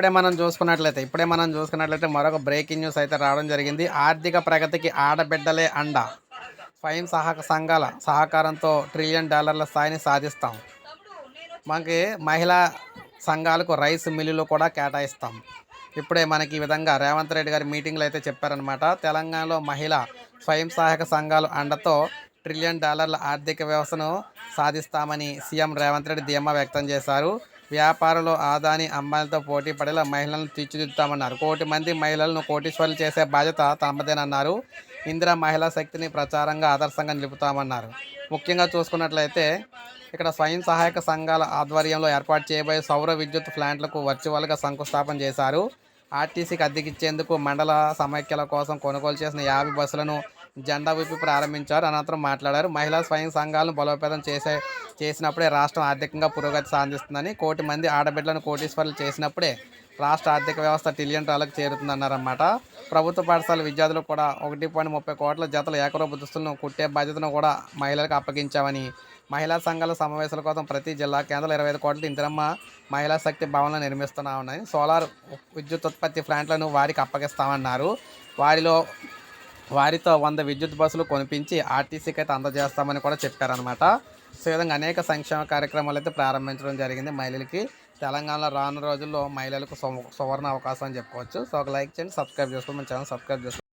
ఇప్పుడే మనం చూసుకున్నట్లయితే ఇప్పుడే మనం చూసుకున్నట్లయితే మరొక బ్రేకింగ్ న్యూస్ అయితే రావడం జరిగింది. ఆర్థిక ప్రగతికి ఆడబిడ్డలే అండ. స్వయం సహక సంఘాల సహకారంతో ట్రిలియన్ డాలర్ల స్థాయిని సాధిస్తాం. మనకి మహిళా సంఘాలకు రైస్ మిల్లులు కూడా కేటాయిస్తాం. ఇప్పుడే మనకి ఈ విధంగా రేవంత్ రెడ్డి గారి మీటింగ్లు అయితే చెప్పారనమాట తెలంగాణలో మహిళా స్వయం సహాయక సంఘాలు అండతో ట్రిలియన్ డాలర్ల ఆర్థిక వ్యవస్థను సాధిస్తామని సీఎం రేవంత్ రెడ్డి ధీమా వ్యక్తం చేశారు. వ్యాపారంలో ఆదాని అమ్మాయిలతో పోటీ పడేలా మహిళలను తీర్చిదిద్దుతామన్నారు. కోటి మంది మహిళలను కోటీశ్వరులు చేసే బాధ్యత తమదేనన్నారు. ఇందిరా మహిళా శక్తిని ప్రచారంగా ఆదర్శంగా నిలుపుతామన్నారు. ముఖ్యంగా చూసుకున్నట్లయితే ఇక్కడ స్వయం సహాయక సంఘాల ఆధ్వర్యంలో ఏర్పాటు చేయబోయే సౌర విద్యుత్ ప్లాంట్లకు వర్చువల్గా శంకుస్థాపన చేశారు. ఆర్టీసీకి అద్దెకిచ్చేందుకు మండల సమైక్యల కోసం కొనుగోలు చేసిన యాభై బస్సులను జెండా విప్పి ప్రారంభించారు. అనంతరం మాట్లాడారు. మహిళా స్వయం సంఘాలను బలోపేతం చేసే చేసినప్పుడే రాష్ట్రం ఆర్థికంగా పురోగతి సాధిస్తుందని కోటి మంది ఆడబిడ్డలను కోటీశ్వరులు చేసినప్పుడే రాష్ట్ర ఆర్థిక వ్యవస్థ ట్రిలియన్ డాలర్లకు చేరుతుందన్నారన్నమాట. ప్రభుత్వ పాఠశాల విద్యార్థులు కూడా ఒకటి పాయింట్ ముప్పై కోట్ల జతల ఏకరూప దుస్తులను కుట్టే బాధ్యతను కూడా మహిళలకు అప్పగించామని మహిళా సంఘాల సమావేశాల కోసం ప్రతి జిల్లా కేంద్రంలో ఇరవై ఐదు కోట్ల ఇందిరమ్మ మహిళా శక్తి భవనాలు నిర్మిస్తున్నామని సోలార్ విద్యుత్ ఉత్పత్తి ప్లాంట్లను వారికి అప్పగిస్తామన్నారు. వారిలో వారితో వంద విద్యుత్ బస్సులు కొనిపించి ఆర్టీసీకి అయితే అందజేస్తామని కూడా చెప్పారనమాట సో ఈ విధంగా అనేక సంక్షేమ కార్యక్రమాలు అయితే ప్రారంభించడం జరిగింది మహిళలకి. తెలంగాణలో రానున్న రోజుల్లో మహిళలకు సువర్ణ అవకాశం అని చెప్పుకోవచ్చు. సో ఒక లైక్ చేయండి సబ్స్క్రైబ్ చేసుకోండి మన ఛానల్ సబ్స్క్రైబ్ చేసుకోండి.